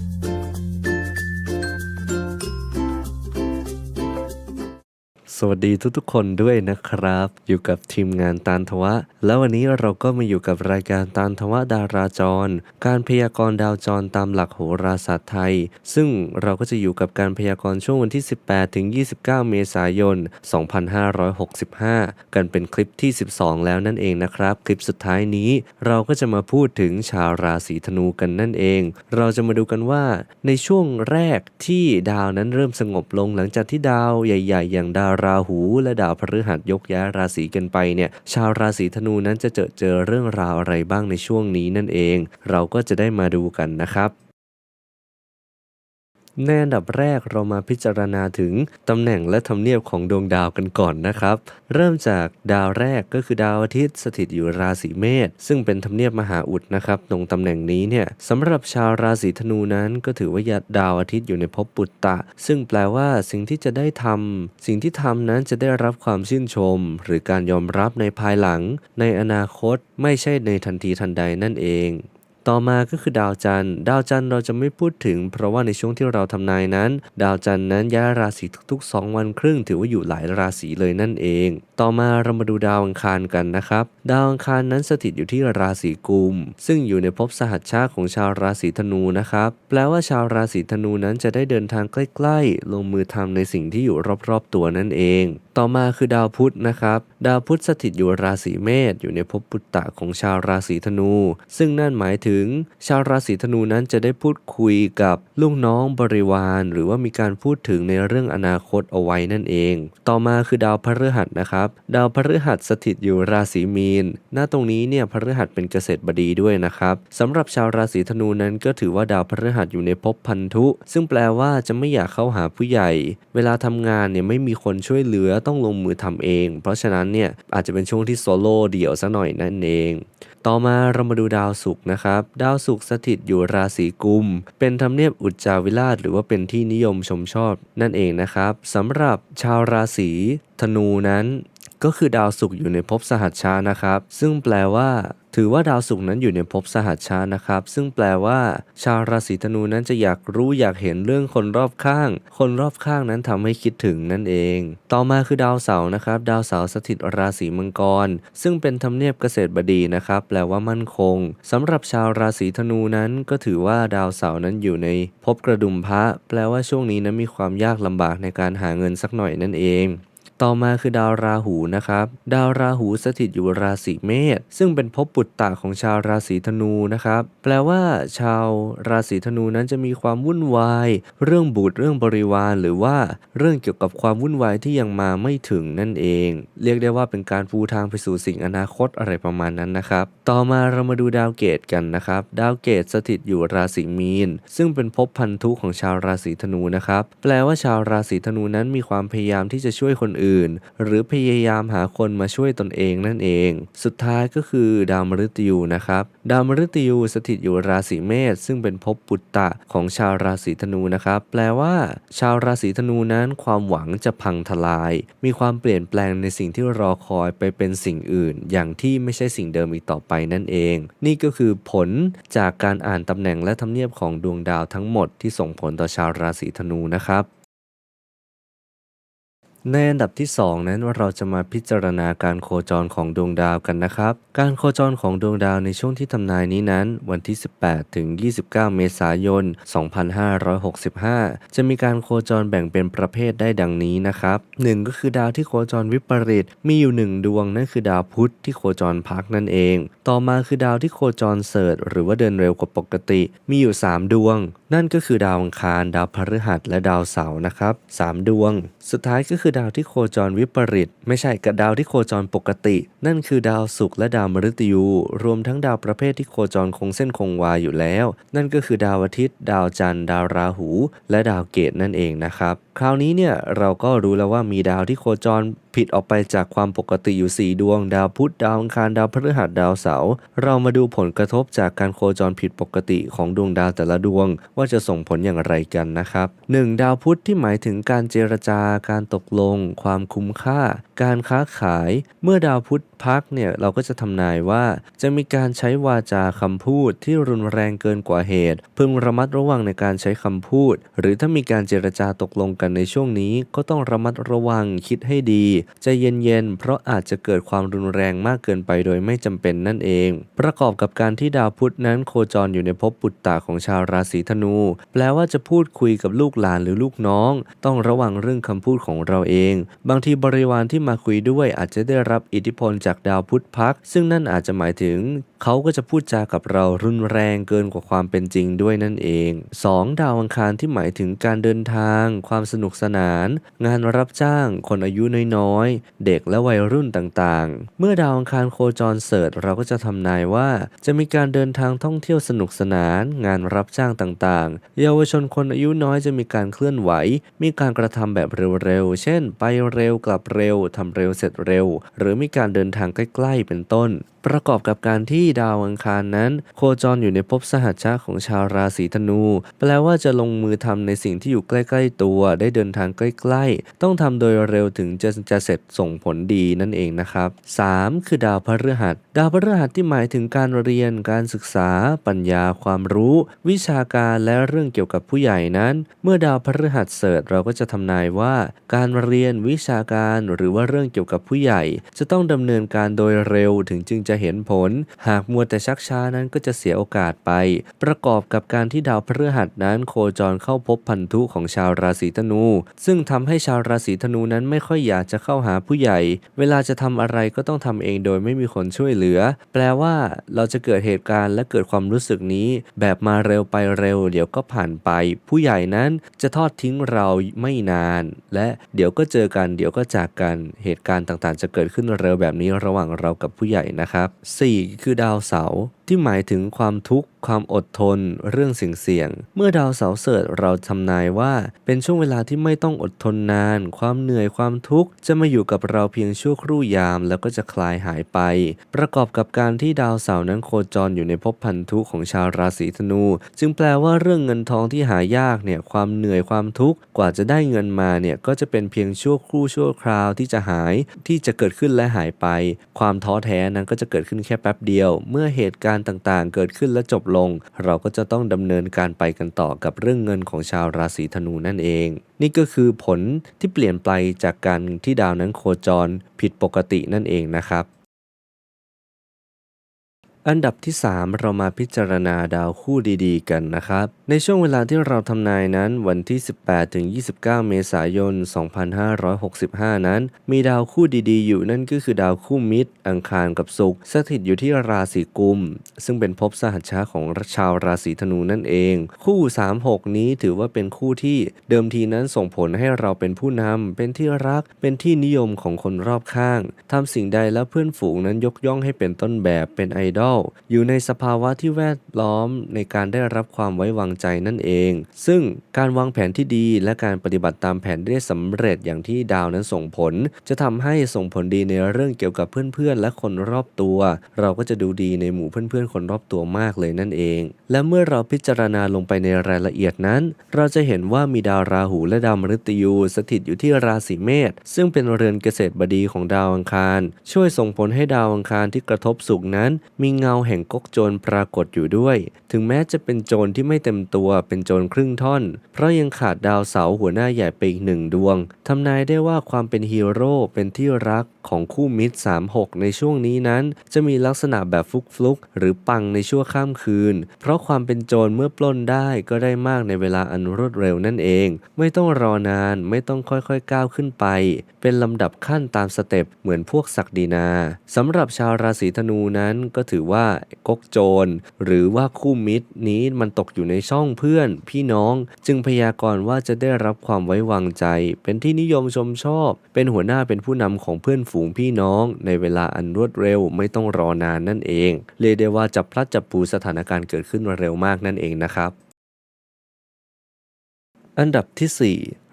Thank you. สวัสดีทุกๆ คนด้วยนะครับ อยู่กับทีมงานตานทวะ แล้ววันนี้เราก็มาอยู่กับรายการตานทวะดาราจร การพยากรณ์ดาวจรตามหลักโหราศาสตร์ไทย ซึ่งเราก็จะอยู่กับการพยากรณ์ช่วงวันที่ 18ถึง29 เมษายน 2565 กันเป็นคลิปที่ 12 แล้วนั่นเองนะครับ คลิปสุดท้ายนี้เราก็จะมาพูดถึงชาวราศีธนูกันนั่นเอง เราจะมาดูกันว่าในช่วงแรกที่ดาวนั้นเริ่มสงบลงหลังจากที่ดาวใหญ่ ๆ อย่างดาวราหูและดาวพฤหัสยกย้ายราศีกันไปเนี่ยชาวราศีธนูนั้นจะเจอเจอเรื่องราวอะไรบ้างในช่วงนี้นั่นเอง เราก็จะได้มาดูกันนะครับ ในอันดับแรกเรามาพิจารณาถึงตำแหน่งและทำเนียบของดวงดาวกันก่อนนะครับ เริ่มจากดาวแรกก็คือดาวอาทิตย์สถิตอยู่ราศีเมษซึ่งเป็นทำเนียบมหาอุดนะครับ ตรงตำแหน่งนี้เนี่ยสำหรับชาวราศีธนูนั้นก็ถือว่าดาวอาทิตย์อยู่ในภพปุตตะ ซึ่งแปลว่าสิ่งที่จะได้ทำสิ่งที่ทำนั้นจะได้รับความชื่นชม หรือการยอมรับในภายหลัง ในอนาคตไม่ใช่ในทันทีทันใดนั่นเอง ต่อมาก็คือดาวจันทร์ ดาวจันทร์เราจะไม่พูดถึง เพราะว่าในช่วงที่เราทำนายนั้น ดาวจันทร์นั้นย้ายราศีทุกๆ 2 วันครึ่ง ถือว่าอยู่หลายราศีเลยนั่นเอง ต่อมาเรามาดูดาวอังคารกันนะครับ ดาวอังคารนั้นสถิตอยู่ที่ราศีกุม ซึ่งอยู่ในภพสหัชชาของชาวราศีธนูนะครับ แปลว่าชาวราศีธนูนั้นจะได้เดินทางใกล้ ๆ ลงมือทำในสิ่งที่อยู่รอบๆตัวนั่นเองต่อมาคือดาวพุธนะครับ ดาวพุธสถิตอยู่ราศีเมษอยู่ในภพปุตตะของชาวราศีธนู ซึ่งนั่นหมายถึง ชาวราศีธนูนั้นจะได้พูดคุยกับลูกน้องบริวาร หรือว่ามีการพูดถึงในเรื่องอนาคตเอาไว้นั่นเอง ต่อมาคือดาวพฤหัสนะครับ ดาวพฤหัสสถิตอยู่ราศีมีน หน้าตรงนี้เนี่ยพฤหัสเป็นเกษตรบดีด้วยนะครับสำหรับชาวราศีธนูนั้นก็ถือว่าดาวพฤหัสอยู่ในภพพันธุ ซึ่งแปลว่าจะไม่อยากเข้าหาผู้ใหญ่ เวลาทำงานเนี่ยไม่มีคนช่วยเหลือต้องลงมือทำเอง เพราะฉะนั้นเนี่ยอาจจะเป็นช่วงที่โซโล่เดี่ยวสักหน่อยนั่นเอง ต่อมาเรามาดูดาวศุกร์นะครับ ดาวศุกร์สถิตอยู่ราศีกุม เป็นธรรมเนียบอุจจาวิราชหรือว่าเป็นที่นิยมชมชอบนั่นเองนะครับสำหรับชาวราศีธนูนั้น ก็คือดาวศุกร์อยู่ในภพสหัชชานะครับ ซึ่งแปลว่า ถือว่าดาวศุกร์นั้นอยู่ในภพสหัชชานะครับ ซึ่งแปลว่า ชาวราศีธนูนั้นจะอยากรู้อยากเห็นเรื่องคนรอบข้าง คนรอบข้างนั้นทำให้คิดถึงนั่นเอง ต่อมาคือดาวเสาร์นะครับ ดาวเสาร์สถิตราศีมังกร ซึ่งเป็นธรรมเนียบเกษตรบดีนะครับ แปลว่ามั่นคงสำหรับชาวราศีธนูนั้น ก็ถือว่าดาวเสาร์นั้นอยู่ในภพกระดุมพระ แปลว่าช่วงนี้นั้นมีความยากลำบากในการหาเงินสักหน่อยนั่นเอง ต่อมาคือดาวราหูนะครับ ดาวราหูสถิตอยู่ราศีเมษซึ่งเป็นภพปุตตะของชาวราศีธนูนะครับ แปลว่าชาวราศีธนูนั้นจะมีความวุ่นวาย เรื่องบุตรเรื่องบริวาร หรือว่าเรื่องเกี่ยวกับความวุ่นวายที่ยังมาไม่ถึงนั่นเอง เรียกได้ว่าเป็นการปูทางไปสู่สิ่งอนาคตอะไรประมาณนั้นนะครับ ต่อมาเรามาดูดาวเกตกันนะครับ ดาวเกตสถิตอยู่ราศีมีน ซึ่งเป็นภพพันธุของชาวราศีธนูนะครับ แปลว่าชาวราศีธนูนั้นมีความพยายามที่จะช่วยคนอื่นหรือพยายามหาคนมาช่วยตนเองนั่นเอง สุดท้ายก็คือดาวมฤตยูนะครับ ดาวมฤตยูสถิตอยู่ราศีเมษซึ่งเป็นภพปุตตะของชาวราศีธนูนะครับ แปลว่า ชาวราศีธนูนั้นความหวังจะพังทลาย มีความเปลี่ยนแปลงในสิ่งที่รอคอยไปเป็นสิ่งอื่น อย่างที่ไม่ใช่สิ่งเดิมอีกต่อไปนั่นเอง นี่ก็คือผลจากการอ่านตำแหน่งและทำเนียบของดวงดาวทั้งหมดที่ส่งผลต่อชาวราศีธนูนะครับ ในอันดับที่ 2 นั้นเราจะมาพิจารณาการโคจรของดวงดาวกันนะครับ การโคจรของดวงดาวในช่วงที่ทำนายนี้นั้น วันที่ 18 ถึง 29 เมษายน 2565 จะมีการโคจรแบ่งเป็นประเภทได้ดังนี้นะครับ 1 ก็คือดาวที่โคจรวิปริตมีอยู่ 1 ดวงนั่นคือดาวพุธที่โคจรพักนั่นเอง ต่อมาคือดาวที่โคจรเสริฐหรือว่าเดินเร็วกว่าปกติ มีอยู่ 3 ดวง นั่นก็คือดาวอังคาร ดาวพฤหัส และดาวเสาร์นะครับสามดวง สุดท้ายก็คือดาวที่โคจรวิปริต ไม่ใช่กับดาวที่โคจรปกติ นั่นคือดาวศุกร์และดาวมฤตยู รวมทั้งดาวประเภทที่โคจรคงเส้นคงวาอยู่แล้ว นั่นก็คือดาวอาทิตย์ ดาวจันทร์ ดาวราหู และดาวเกตนั่นเองนะครับ คราวนี้เนี่ยเราก็รู้แล้วว่ามีดาวที่โคจรผิดออกไปจากความปกติอยู่ 4 ดวง ดาวพุธดาวอังคารดาวพฤหัสดาวเสาร์เรามาดูผลกระทบจากการโคจรผิดปกติของดวงดาวแต่ละดวง ว่าจะส่งผลอย่างไรกันนะครับ 1. ดาวพุธที่หมายถึงการเจรจาการตกลง ความคุ้มค่า การค้าขาย เมื่อดาวพุธพักเนี่ยเราก็จะทำนายว่า จะมีการใช้วาจาคำพูดที่รุนแรงเกินกว่าเหตุ พึงระมัดระวังในการใช้คำพูด หรือถ้ามีการเจรจาตกลงกันในช่วงนี้ ก็ต้องระมัดระวังคิดให้ดีใจเย็นๆ เพราะอาจจะเกิดความรุนแรงมากเกินไปโดยไม่จำเป็นนั่นเอง ประกอบกับการที่ดาวพุธนั้นโคจรอยู่ในภพปุตตะของชาวราศีธนู แปลว่าจะพูดคุยกับลูกหลานหรือลูกน้อง ต้องระวังเรื่องคำพูดของเราเอง บางทีบริวารที่มาคุยด้วยอาจจะได้รับอิทธิพลจากดาวพุธพัก ซึ่งนั่นอาจจะหมายถึง เขาก็จะพูดจากับเรารุนแรงเกินกว่าความเป็นจริงด้วยนั่นเอง 2. ดาวอังคารที่หมายถึงการเดินทาง ความสนุกสนาน งานรับจ้าง คนอายุน้อยๆ เด็กและวัยรุ่นต่างๆ เมื่อดาวอังคารโคจรเสริฐเราก็จะทำนายว่า จะมีการเดินทางท่องเที่ยวสนุกสนาน งานรับจ้างต่างๆ เยาวชนคนอายุน้อยจะมีการเคลื่อนไหว มีการกระทำแบบเร็วๆ เช่น ไปเร็วกลับเร็วทำเร็วเสร็จเร็ว หรือมีการเดินทางใกล้ๆ เป็นต้นประกอบกับการที่ดาวอังคารนั้น โคจรอยู่ในภพสหัชชะของชาวราศีธนู แปลว่าจะลงมือทำในสิ่งที่อยู่ใกล้ ๆ ตัว ได้เดินทางใกล้ ๆ ต้องทำโดยเร็วถึงจะจะเสร็จส่งผลดีนั่นเองนะครับ 3. คือดาวพฤหัส ดาวพฤหัสที่หมายถึงการเรียน การศึกษา ปัญญา ความรู้ วิชาการและเรื่องเกี่ยวกับผู้ใหญ่นั้น เมื่อดาวพฤหัสเสริฐเราก็จะทำนายว่า การเรียนวิชาการหรือว่าเรื่องเกี่ยวกับผู้ใหญ่ จะต้องดำเนินการโดยเร็วถึงจึงจะเห็นผล หากมัวแต่ชักช้านั้นก็จะเสียโอกาสไป ประกอบกับการที่ดาวพฤหัสนั้นโคจรเข้าพบพันธุของชาวราศีธนู ซึ่งทำให้ชาวราศีธนูนั้นไม่ค่อยอยากจะเข้าหาผู้ใหญ่ เวลาจะทำอะไรก็ต้องทำเองโดยไม่มีคนช่วยเหลือ แปลว่าเราจะเกิดเหตุการณ์และเกิดความรู้สึกนี้ แบบมาเร็วไปเร็ว เดี๋ยวก็ผ่านไป ผู้ใหญ่นั้นจะทอดทิ้งเราไม่นาน และเดี๋ยวก็เจอกันเดี๋ยวก็จากกันเหตุการณ์ต่างๆ จะเกิดขึ้นเร็วแบบนี้ระหว่างเรากับผู้ใหญ่นะครับ 4. คือดาวเสาร์ ที่หมายถึงความทุกข์ ความอดทน เรื่องสิ่งเสี่ยง เมื่อดาวเสาร์เสริฐเราทำนายว่า เป็นช่วงเวลาที่ไม่ต้องอดทนนาน ความเหนื่อยความทุกข์จะมาอยู่กับเราเพียงชั่วครู่ยาม แล้วก็จะคลายหายไป ประกอบกับการที่ดาวเสาร์นั้นโคจรอยู่ในภพพันธุของชาวราศีธนู จึงแปลว่าเรื่องเงินทองที่หายากเนี่ยความเหนื่อยความทุกข์กว่าจะได้เงินมาเนี่ยก็จะเป็นเพียงชั่วครู่ชั่วคราวที่จะหายที่จะเกิดขึ้นและหายไป ความท้อแท้นั้นก็จะเกิดขึ้นแค่แป๊บเดียว เมื่อเหตุการณ์ต่างๆ เกิดขึ้นและจบลง เราก็จะต้องดำเนินการไปกันต่อกับเรื่องเงินของชาวราศีธนูนั่นเอง นี่ก็คือผลที่เปลี่ยนไปจากการที่ดาวนั้นโคจรผิดปกตินั่นเองนะครับ อันดับที่ 3 เรามาพิจารณาดาวคู่ดีๆ กันนะครับ ในช่วงเวลาที่เราทำนายนั้นวันที่ 18 ถึง 29 เมษายน 2565 นั้น มีดาวคู่ดีๆ อยู่นั่นก็คือดาวคู่มิตร อังคารกับศุกร์สถิตอยู่ที่ราศีกุม ซึ่งเป็นภพสหัชชาของชาวราศีธนูนั่นเอง คู่ 36 นี้ถือว่าเป็นคู่ที่เดิมทีนั้นส่งผลให้เราเป็นผู้นำเป็นที่รักเป็นที่นิยมของคนรอบข้างทำสิ่งใดแล้วเพื่อนฝูงนั้นยกย่องให้เป็นต้นแบบเป็นไอดอลอยู่ในสภาวะที่แวดล้อมในการได้รับความไว้วางใจนั่นเอง ซึ่งการวางแผนที่ดีและการปฏิบัติตามแผนได้สำเร็จอย่างที่ดาวนั้นส่งผล จะทำให้ส่งผลดีในเรื่องเกี่ยวกับเพื่อนๆ และคนรอบตัว เราก็จะดูดีในหมู่เพื่อนๆ คนรอบตัวมากเลยนั่นเอง และเมื่อเราพิจารณาลงไปในรายละเอียดนั้น เราจะเห็นว่ามีดาวราหูและดาวมฤตยูสถิตอยู่ที่ราศีเมษซึ่งเป็นเรือนเกษตรบดีของดาวอังคาร ช่วยส่งผลให้ดาวอังคารที่กระทบสุกนั้น มีเงาแห่งก๊กโจรปรากฏอยู่ด้วย ถึงแม้จะเป็นโจรที่ไม่เต็มตัวเป็นโจรครึ่งท่อน เพราะยังขาดดาวเสาหัวหน้าใหญ่ไปอีกหนึ่งดวงทำนายได้ว่าความเป็นฮีโร่เป็นที่รักของคู่มิตร 36 ในช่วงนี้นั้น จะมีลักษณะแบบฟุกฟลุกหรือปังในชั่วข้ามคืน เพราะความเป็นโจรเมื่อปล้นได้ก็ได้มากในเวลาอันรวดเร็วนั่นเอง ไม่ต้องรอนานไม่ต้องค่อยๆก้าวขึ้นไป เป็นลำดับขั้นตามสเต็ปเหมือนพวกศักดินาสำหรับชาวราศีธนูนั้นก็ถือว่าว่ากกโจร หรือว่าคู่มิตรนี้มันตกอยู่ในช่องเพื่อนพี่น้อง จึงพยากรณ์ว่าจะได้รับความไว้วางใจ เป็นที่นิยมชมชอบ เป็นหัวหน้าเป็นผู้นำของเพื่อนฝูงพี่น้อง ในเวลาอันรวดเร็วไม่ต้องรอนานนั่นเองเรียกได้ว่าจับพลัดจับผูสถานการณ์เกิดขึ้นเร็วมากนั่นเองนะครับ อันดับที่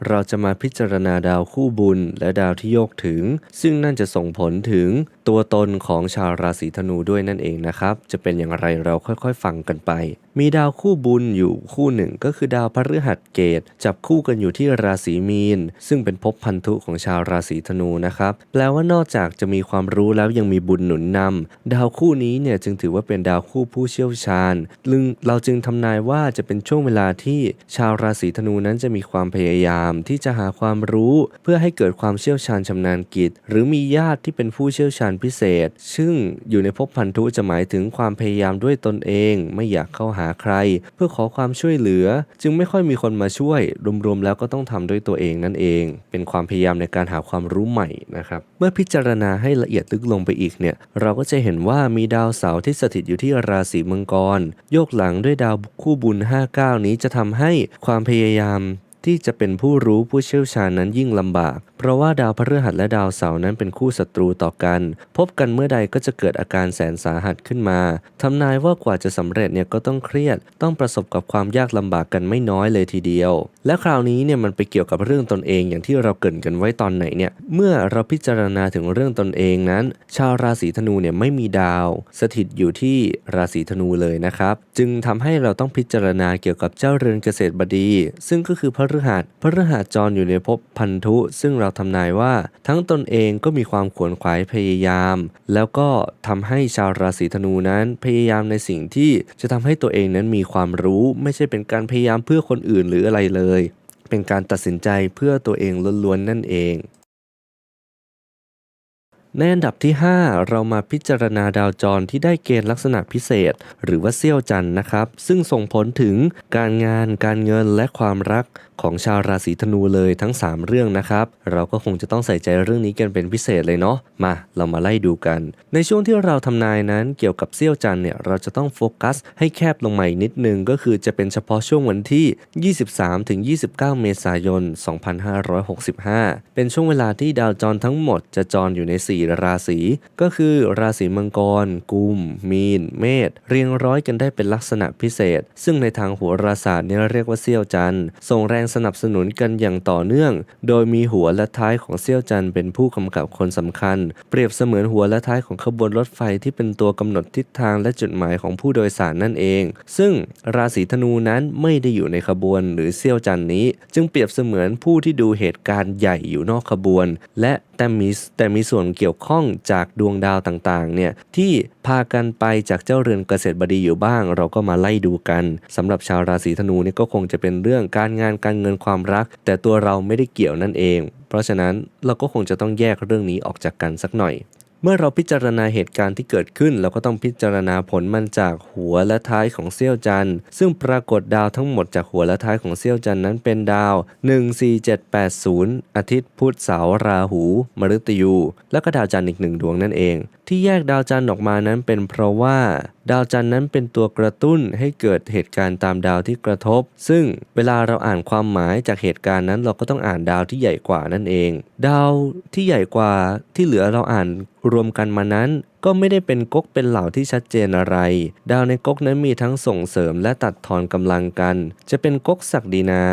เราจะมาพิจารณาดาวคู่บุญและดาวที่โยกถึง ซึ่งนั่นจะส่งผลถึงตัวตนของชาวราศีธนูด้วยนั่นเองนะครับ จะเป็นอย่างไรเราค่อยๆฟังกันไป มีดาวคู่บุญอยู่คู่หนึ่งก็คือดาวพฤหัสเกต จับคู่กันอยู่ที่ราศีมีน ซึ่งเป็นภพพันธุของชาวราศีธนูนะครับ แปลว่านอกจากจะมีความรู้แล้วยังมีบุญหนุนนำดาวคู่นี้เนี่ยจึงถือว่าเป็นดาวคู่ผู้เชี่ยวชาญลึงเราจึงทำนายว่าจะเป็นช่วงเวลาที่ชาวราศีธนูนั้นจะมีความพยายามที่จะหาความรู้ เพื่อให้เกิดความเชี่ยวชาญชำนาญกิจ หรือมีญาติที่เป็นผู้เชี่ยวชาญพิเศษ ซึ่งอยู่ในภพพันธุจะหมายถึงความพยายามด้วยตนเอง ไม่อยากเข้าหาใคร เพื่อขอความช่วยเหลือ จึงไม่ค่อยมีคนมาช่วย รวมๆแล้วก็ต้องทำด้วยตัวเองนั่นเอง เป็นความพยายามในการหาความรู้ใหม่นะครับเมื่อพิจารณาให้ละเอียดลึกลงไปอีกเนี่ยเราก็จะเห็นว่ามีดาวเสาร์ที่สถิตอยู่ที่ราศีมังกร โยกหลังด้วยดาวคู่บุญ 59 นี้จะทำให้ความพยายาม ที่จะเป็นผู้รู้ผู้เชี่ยวชาญนั้นยิ่งลำบาก เพราะว่าดาวพฤหัสและดาวเสาร์นั้นเป็นคู่ศัตรูต่อกัน พบกันเมื่อใดก็จะเกิดอาการแสนสาหัสขึ้นมาทำนายว่ากว่าจะสำเร็จเนี่ยก็ต้องเครียด ต้องประสบกับความยากลำบากกันไม่น้อยเลยทีเดียว และคราวนี้เนี่ยมันไปเกี่ยวกับเรื่องตนเองอย่างที่เราเกรินกันไว้ตอนไหนเนี่ยเมื่อเราพิจารณาถึงเรื่องตนเองนั้น ชาวราศีธนูเนี่ยไม่มีดาว สถิตอยู่ที่ราศีธนูเลยนะครับ จึงทำให้เราต้องพิจารณาเกี่ยวกับเจ้าเรือนเกษตรบดี ซึ่งก็คือพฤหัสพฤหัสจรอยู่ในภพพันธุ ซึ่งเราทำนายว่า ทั้งตนเองก็มีความขวนขวายพยายาม แล้วก็ทำให้ชาวราศีธนูนั้นพยายามในสิ่งที่จะทำให้ตัวเองนั้นมีความรู้ ไม่ใช่เป็นการพยายามเพื่อคนอื่นหรืออะไรเลย เป็นการตัดสินใจเพื่อตัวเองล้วนๆนั่นเองในอันดับที่ 5 เรามาพิจารณาดาวจรที่ได้เกณฑ์ลักษณะพิเศษ หรือว่าเซี่ยวจันนะครับ ซึ่งส่งผลถึงการงานการเงินและความรัก ของชาวราศีธนูเลยทั้ง 3 เรื่องนะครับ เราก็คงจะต้องใส่ใจเรื่องนี้กันเป็นพิเศษเลยเนาะมาเรามาไล่ดูกัน ในช่วงที่เราทำนายนั้นเกี่ยวกับเซี่ยวจันเนี่ยเราจะต้องโฟกัสให้แคบลงมาอีกนิดนึงก็คือจะเป็นเฉพาะช่วงวันที่ 23ถึง29 เมษายน 2565 เป็นช่วงเวลาที่ดาวจรทั้งหมดจะจรอยู่ใน 4 ราศีก็คือราศีมังกร กุม มีน เมษเรียงร้อยกันได้เป็นลักษณะพิเศษ ซึ่งในทางโหราศาสตร์เนี่ยเรียกว่าเซี่ยวจันทร์ส่งแรงสนับสนุนกันอย่างต่อเนื่อง โดยมีหัวและท้ายของเซี่ยวจันเป็นผู้กำกับคนสำคัญ เปรียบเสมือนหัวและท้ายของขบวนรถไฟที่เป็นตัวกำหนดทิศทางและจุดหมายของผู้โดยสารนั่นเอง ซึ่งราศีธนูนั้นไม่ได้อยู่ในขบวนหรือเซี่ยวจันนี้ จึงเปรียบเสมือนผู้ที่ดูเหตุการณ์ใหญ่อยู่นอกขบวน และแต่มีแต่มีส่วนเกี่ยวข้องจากดวงดาวต่างๆเนี่ยที่พากันไปจากเจ้าเรือนเกษตรบดีอยู่บ้าง เราก็มาไล่ดูกันสำหรับชาวราศีธนูนี่ก็คงจะเป็นเรื่องการงานการเงินความรัก แต่ตัวเราไม่ได้เกี่ยวนั่นเอง เพราะฉะนั้นเราก็คงจะต้องแยกเรื่องนี้ออกจากกันสักหน่อย เมื่อเราพิจารณาเหตุการณ์ที่เกิดขึ้น เราก็ต้องพิจารณาผลมันจากหัวและท้ายของเซี่ยวจันทร์ซึ่งปรากฏดาวทั้งหมดจากหัวและท้ายของเซี่ยวจันทร์นั้นเป็นดาว 14780 อาทิตย์พุธเสาร์ราหู มฤตยู และก็ดาวจันทร์อีกหนึ่งดวงนั่นเอง ที่แยกดาวจันทร์ออกมานั้นเป็นเพราะว่า ดาวจันทร์นั้นเป็นตัวกระตุ้นให้เกิดเหตุการณ์ตามดาวที่กระทบ ซึ่งเวลาเราอ่านความหมายจากเหตุการณ์นั้นเราก็ต้องอ่านดาวที่ใหญ่กว่านั่นเอง ดาวที่ใหญ่กว่าที่เหลือเราอ่านรวมกันมานั้นก็ไม่ได้เป็นก๊กเป็นเหล่าที่ชัดเจนอะไร ดาวในก๊กนั้นมีทั้งส่งเสริมและตัดทอนกำลังกัน จะเป็นก๊กศักดินา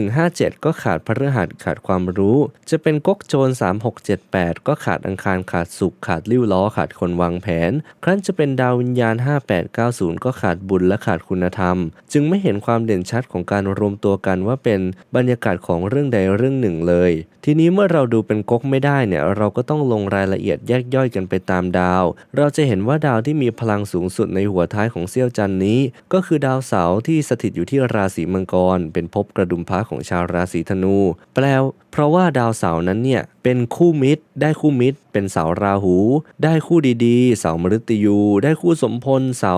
157 ก็ขาดพฤหัสขาดความรู้ จะเป็นก๊กโจร 3678 ก็ขาดอังคารขาดสุขขาดริ้วล้อขาดคนวางแผน ครั้นจะเป็นดาววิญญาณ 5890 ก็ขาดบุญและขาดคุณธรรม จึงไม่เห็นความเด่นชัดของการรวมตัวกันว่าเป็นบรรยากาศของเรื่องใดเรื่องหนึ่งเลย ทีนี้เมื่อเราดูเป็นก๊กไม่ได้เนี่ยเราก็ต้องลงรายละเอียดแยกย่อยกันไปตามดาวเราจะเห็นว่าดาวที่มีพลังสูงสุดในหัวท้ายของเซี่ยวจันนี้ ก็คือดาวเสาร์ที่สถิตอยู่ที่ราศีมังกร เป็นภพกระดุมพระของชาวราศีธนู แปล เพราะว่าดาวเสาร์นั้นเนี่ยเป็นคู่มิตร ได้คู่มิตร เป็นเสาราหู ได้คู่ดีๆ เสามฤตยู ได้คู่สมพลเสา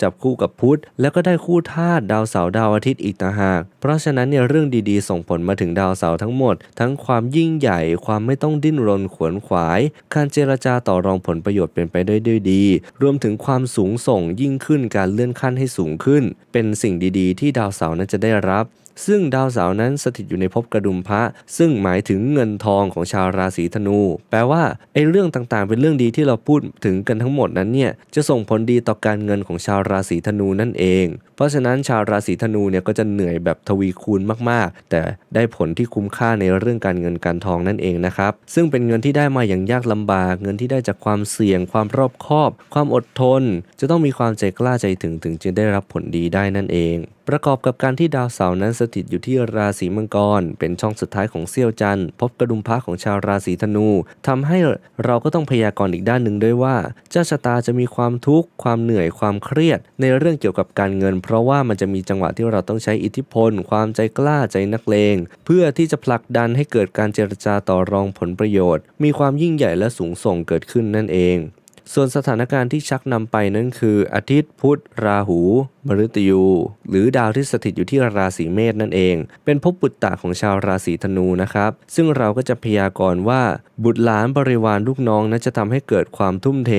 จับคู่กับพุธ แล้วก็ได้คู่ธาตุดาวเสาร์ดาวอาทิตย์อีกต่างหาก เพราะฉะนั้นเนี่ยเรื่องดีๆ ส่งผลมาถึงดาวเสาร์ทั้งหมด ทั้งความยิ่งใหญ่ ความไม่ต้องดิ้นรนขวนขวาย การเจรจาต่อรองผลประโยชน์เป็นไปได้ด้วยดี รวมถึงความสูงส่งยิ่งขึ้นการเลื่อนขั้นให้สูงขึ้น เป็นสิ่งดีๆ ที่ดาวเสาร์นั้นจะได้รับ ซึ่งดาวเสาร์นั้นสถิตอยู่ในภพกระดุมพระ ซึ่งหมายถึงเงินทองของชาวราศีธนู แปลว่าไอ้เรื่องต่างๆ เป็นเรื่องดีที่เราพูดถึงกันทั้งหมดนั้นเนี่ยจะส่งผลดีต่อการเงินของชาวราศีธนูนั่นเอง เพราะฉะนั้นชาวราศีธนูเนี่ยก็จะเหนื่อยแบบทวีคูณมากๆ แต่ได้ผลที่คุ้มค่าในเรื่องการเงินการทองนั่นเองนะครับซึ่งเป็นเงินที่ได้มาอย่างยากลำบาก เงินที่ได้จากความเสี่ยง ความรอบคอบ ความอดทน จะต้องมีความใจกล้าใจถึงถึงจะได้รับผลดีได้นั่นเอง ประกอบกับการที่ดาวเสาร์นั้นสถิตอยู่ที่ราศีมังกร เป็นช่องสุดท้ายของเซี่ยวจันทร์พบกระดุมพระของชาวราศีธนูทำให้เราก็ต้องพยากรณ์อีกด้านหนึ่งด้วยว่า เจ้าชะตาจะมีความทุกข์ความเหนื่อยความเครียด ในเรื่องเกี่ยวกับการเงิน เพราะว่ามันจะมีจังหวะที่เราต้องใช้อิทธิพล ความใจกล้าใจนักเลง เพื่อที่จะผลักดันให้เกิดการเจรจาต่อรองผลประโยชน์ มีความยิ่งใหญ่และสูงส่งเกิดขึ้นนั่นเอง ส่วนสถานการณ์ที่ชักนำไปนั่นคือ อาทิตย์พุธราหูมฤตยู หรือดาวที่สถิตอยู่ที่ราศีเมษนั่นเอง เป็นภพบุตรตาของชาวราศีธนูนะครับ ซึ่งเราก็จะพยากรณ์ว่า บุตรหลานบริวารลูกน้องนั้นจะทำให้เกิดความทุ่มเท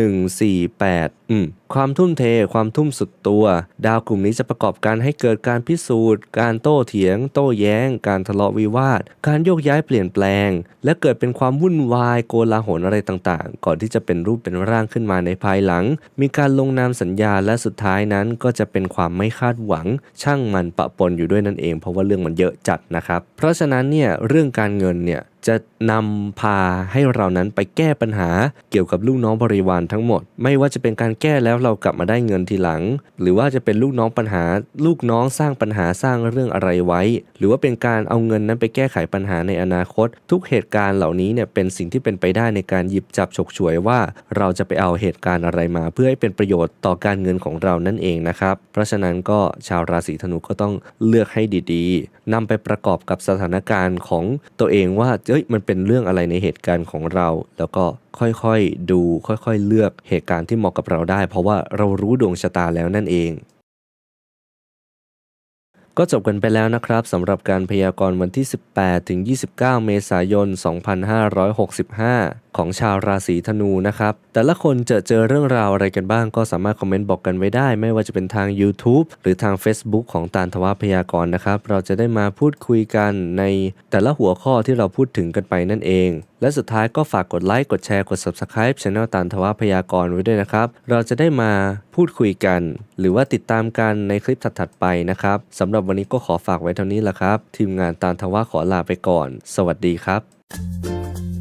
1 4 8 อืมความทุ่มเท ความทุ่มสุดตัว ดาวกลุ่มนี้จะประกอบการให้เกิดการพิสูจน์ การโต้เถียง โต้แย้ง การทะเลาะวิวาท การโยกย้ายเปลี่ยนแปลง และเกิดเป็นความวุ่นวายโกลาหลอะไรต่างๆ ก่อนที่จะเป็นรูปเป็นร่างขึ้นมาในภายหลัง มีการลงนามสัญญาและสุดท้ายนั้นก็จะเป็นความไม่คาดหวัง ช่างมันปะปนอยู่ด้วยนั่นเอง เพราะว่าเรื่องมันเยอะจัดนะครับ เพราะฉะนั้นเนี่ยเรื่องการเงินเนี่ย จะนำพาให้เรานั้นไปแก้ปัญหาเกี่ยวกับลูกน้องบริวารทั้งหมด ไม่ว่าจะเป็นการแก้แล้วเรากลับมาได้เงินทีหลัง หรือว่าจะเป็นลูกน้องปัญหา ลูกน้องสร้างปัญหาสร้างเรื่องอะไรไว้ หรือว่าเป็นการเอาเงินนั้นไปแก้ไขปัญหาในอนาคต ทุกเหตุการณ์เหล่านี้เนี่ยเป็นสิ่งที่เป็นไปได้ในการหยิบจับฉกฉวยว่า เราจะไปเอาเหตุการณ์อะไรมา เพื่อให้เป็นประโยชน์ต่อการเงินของเรานั่นเองนะครับ เพราะฉะนั้นก็ชาวราศีธนูก็ต้องเลือกให้ดีๆนำไปประกอบกับสถานการณ์ของตัวเองว่าเอ้ยมันเป็นเรื่องอะไรในเหตุการณ์ของเรา แล้วก็ค่อยๆดูค่อยๆ เลือกเหตุการณ์ที่เหมาะกับเราได้ เพราะว่าเรารู้ดวงชะตาแล้วนั่นเอง ก็จบกันไปแล้วนะครับสำหรับการพยากรณ์วันที่ 18 ถึง 29 เมษายน 2565 ของชาวราศีธนูนะครับ แต่ละคนจะเจอเรื่องราวอะไรกันบ้างก็สามารถคอมเมนต์บอกกันไว้ได้ ไม่ว่าจะเป็นทาง YouTube หรือทาง Facebook ของตาลทวพยากรณ์นะครับ เราจะได้มาพูดคุยกันในแต่ละหัวข้อที่เราพูดถึงกันไปนั่นเอง และสุดท้ายก็ฝากกดไลค์กดแชร์กด Subscribe Channel ตาลทวพยากรณ์ไว้ด้วยนะครับ เราจะได้มาพูดคุยกัน หรือว่าติดตามกันในคลิปถัดๆไปนะครับสำหรับวันนี้ก็ขอฝากไว้เท่านี้แหละครับ ทีมงานตามทว่าขอลาไปก่อน สวัสดีครับ